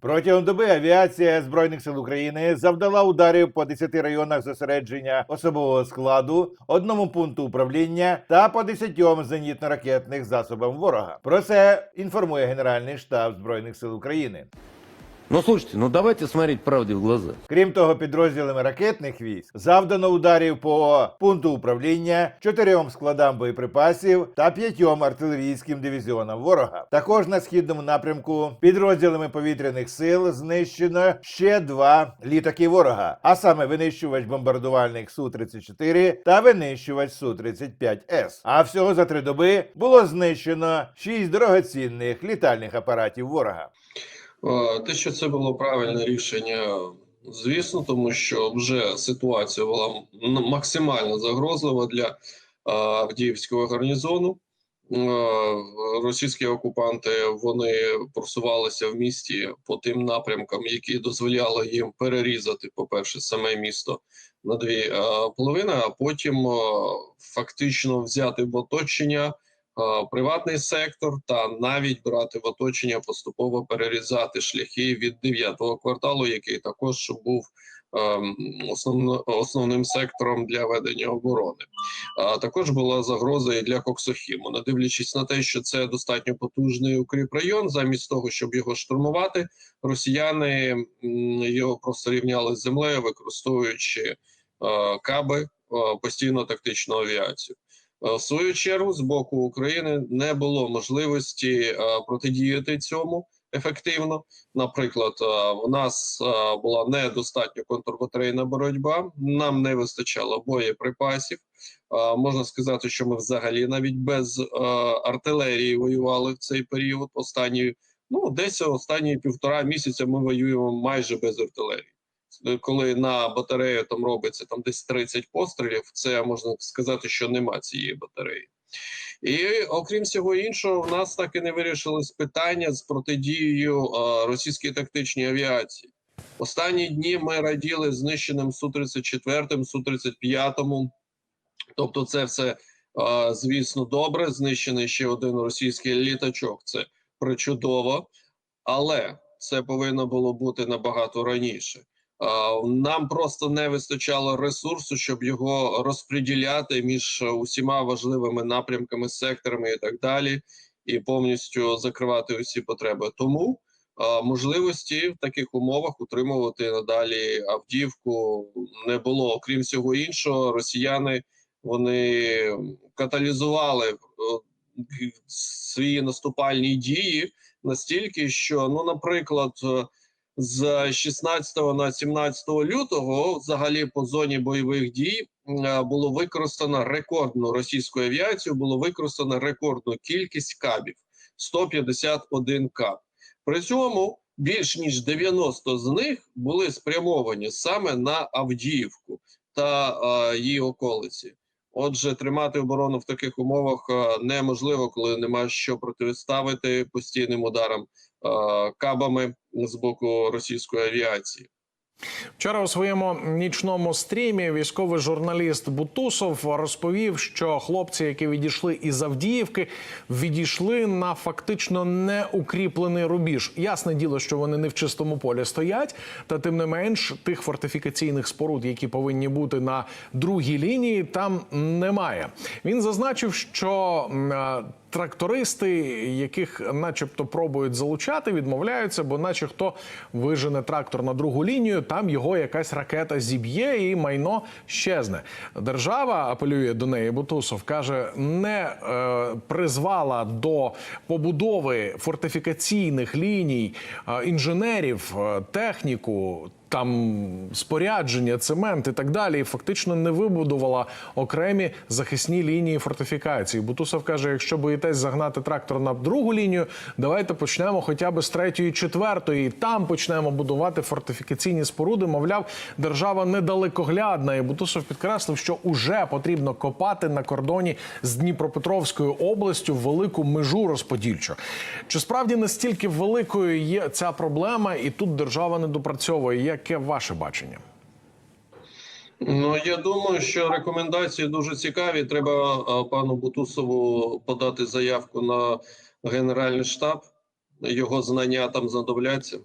Протягом доби авіація збройних сил України завдала ударів по 10 районах зосередження особового складу, одному пункту управління та по 10 зенітно-ракетних засобам ворога. Про це інформує Генеральний штаб збройних сил України. Ну слушайте, ну давайте смотреть правде в глаза. Крім того, підрозділами ракетних військ завдано ударів по пункту управління, чотирьом складам боєприпасів та п'ятьом артилерійським дивізіонам ворога. Також на східному напрямку підрозділами повітряних сил знищено ще два літаки ворога, а саме винищувач бомбардувальник су 34 та винищувач су 35 с А всього за три доби було знищено шість дорогоцінних літальних апаратів ворога. Е, Те, що це було правильне рішення, звісно, тому що вже ситуація була максимально загрозлива для е, Авдіївського гарнізону. Е, Російські окупанти вони просувалися в місті по тим напрямкам, які дозволяли їм перерізати, по-перше, саме місто на дві половини, а потім фактично взяти в оточення приватний сектор та навіть брати в оточення поступово перерізати шляхи від 9-го кварталу, який також був ем, основно, основним сектором для ведення оборони. А також була загроза і для Коксохіму. Не дивлячись на те, що це достатньо потужний укріп район, замість того, щоб його штурмувати, росіяни його просто рівняли з землею, використовуючи е, каби, е, постійно тактичну авіацію. Е, В свою чергу, з боку України не було можливості е, протидіяти цьому ефективно. Наприклад, е, в нас була недостатньо контрбатарейна боротьба, нам не вистачало боєприпасів. Можна сказати, що ми взагалі навіть без артилерії воювали в цей період. Останні ну десь останні півтора місяця ми воюємо майже без артилерії. Е, Коли на батарею там робиться там десь 30 пострілів, це можна сказати, що нема цієї батареї. І окрім всього іншого, в нас так і не вирішилось питання з протидією російській тактичній авіації. Останні дні ми раділи знищеним су 34 су 35 Тобто, це все, звісно, добре. Знищений ще один російський літачок. Це причудово, але це повинно було бути набагато раніше. Нам просто не вистачало ресурсу, щоб його розподіляти між усіма важливими напрямками, секторами і так далі, і повністю закривати усі потреби. Тому можливості в таких умовах утримувати надалі Авдіївку не було. Окрім всього іншого, росіяни вони каталізували е, свої наступальні дії настільки, що ну, наприклад. З 16 на 17 лютого, взагалі по зоні бойових дій, е, було використано рекордну російську авіацію, було використано рекордну кількість кабів 151 каб. При цьому більш ніж 90 з них були спрямовані саме на Авдіївку та е, її околиці. Отже, тримати оборону в таких умовах е, неможливо, коли немає що протиставити постійним ударам кабами з боку російської авіації. Вчора у своєму нічному стрімі військовий журналіст Бутусов розповів, що хлопці, які відійшли із Авдіївки, відійшли на фактично неукріплений рубіж. Ясне діло, що вони не в чистому полі стоять, та тим не менш тих фортифікаційних споруд, які повинні бути на другій лінії, там немає. Він зазначив, що е, трактористи, яких, начебто, пробують залучати, відмовляються, бо, наче хто вижене трактор на другу лінію, там його якась ракета зіб'є і майно щезне. Держава апелює до неї. Бутусов каже, не е, призвала до побудови фортифікаційних ліній е, інженерів, е, техніку. Там спорядження, цемент і так далі, і фактично не вибудувала окремі захисні лінії фортифікації. Бутусов каже: якщо боїтесь загнати трактор на другу лінію, давайте почнемо хоча б з третьої, четвертої. І там почнемо будувати фортифікаційні споруди. Мовляв, держава недалекоглядна. І Бутусов підкреслив, що уже потрібно копати на кордоні з Дніпропетровською областю велику межу розподільчу. Чи справді настільки великою є ця проблема, і тут держава не допрацьовує? Яке ваше бачення? Ну я думаю, що рекомендації дуже цікаві. Треба пану Бутусову подати заявку на генеральний штаб. Його знання там знадобляться.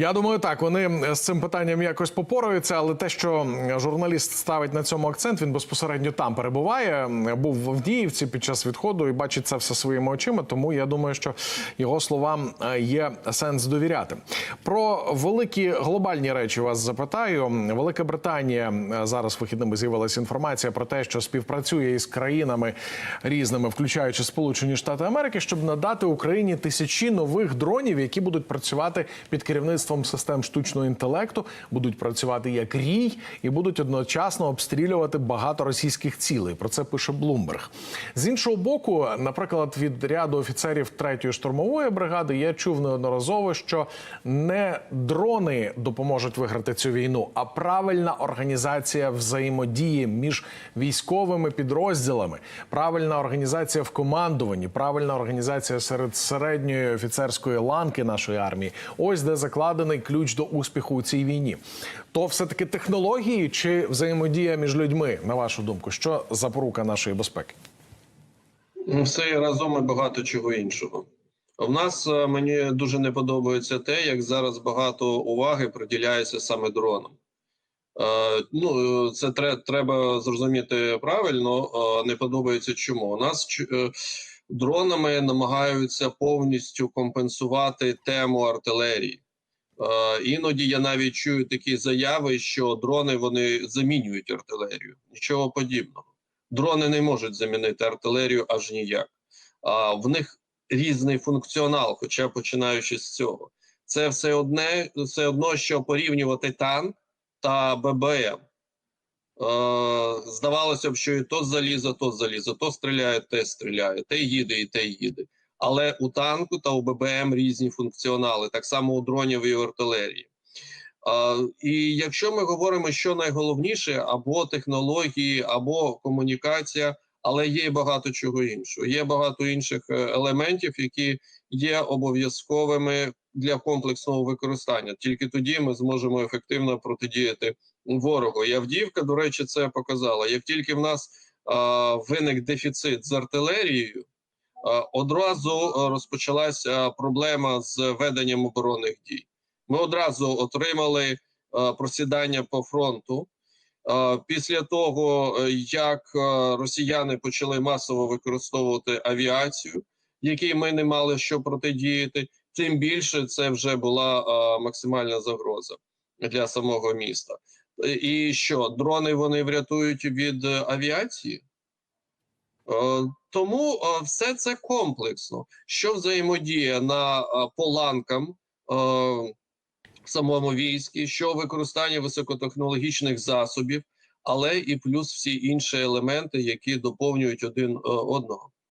Я думаю, так вони з цим питанням якось попораються, але те, що журналіст ставить на цьому акцент, він безпосередньо там перебуває. Був в Авдіївці під час відходу і бачить це все своїми очима. Тому я думаю, що його словам е, є сенс довіряти. Про великі глобальні речі вас запитаю. Велика Британія зараз вихідними з'явилася інформація про те, що співпрацює із країнами різними, включаючи Сполучені Штати Америки, щоб надати Україні тисячі нових дронів, які будуть працювати під керівництвом систем штучного інтелекту, будуть працювати як рій і будуть одночасно обстрілювати багато російських цілей. Про це пише Блумберг. З іншого боку, наприклад, від ряду офіцерів третьої штурмової бригади я чув неодноразово, що не дрони допоможуть виграти цю війну, а правильна організація взаємодії між військовими підрозділами, правильна організація в командуванні, правильна організація серед середньої офіцерської ланки нашої армії. Ось де закладений ключ до успіху у цій війні. То все таки технології чи взаємодія між людьми, на вашу думку, що запорука нашої безпеки? Ну, Все разом і багато чого іншого. В нас е, мені дуже не подобається те, як зараз багато уваги приділяється саме дронам. Е, ну, е, це тре- треба зрозуміти правильно. не подобається чому. У нас дронами намагаються повністю компенсувати тему артилерії. Е, іноді я навіть чую такі заяви, що дрони вони замінюють артилерію. Нічого подібного. Дрони не можуть замінити артилерію аж ніяк. А в них різний функціонал, хоча починаючи з цього. Це все одне, все одно, що порівнювати танк та ББМ. Е, здавалося б, що і то залізо, то залізо, то стріляє, те стріляє, те їде, і те їде. Але у танку та у ББМ різні функціонали, так само у дронів і артилерії. І якщо ми говоримо, що найголовніше, або технології, або комунікація, але є багато чого іншого. Є багато інших е, елементів, які є обов'язковими для комплексного використання. Тільки тоді ми зможемо ефективно протидіяти ворогу. І Авдіївка, до речі, це показала. Як тільки в нас а, виник дефіцит з артилерією, одразу розпочалася проблема з веденням оборонних дій. Ми одразу отримали е, просідання по фронту. Е, Після того, е, як е, росіяни почали масово використовувати авіацію, якій ми не мали що протидіяти, тим більше це вже була е, максимальна загроза для самого міста. Е, І що дрони вони врятують від е, авіації? Е, Тому е, все це комплексно, що взаємодія на е, по ланкам е, в самому війську, що використання високотехнологічних засобів, але і плюс всі інші елементи, які доповнюють один одного.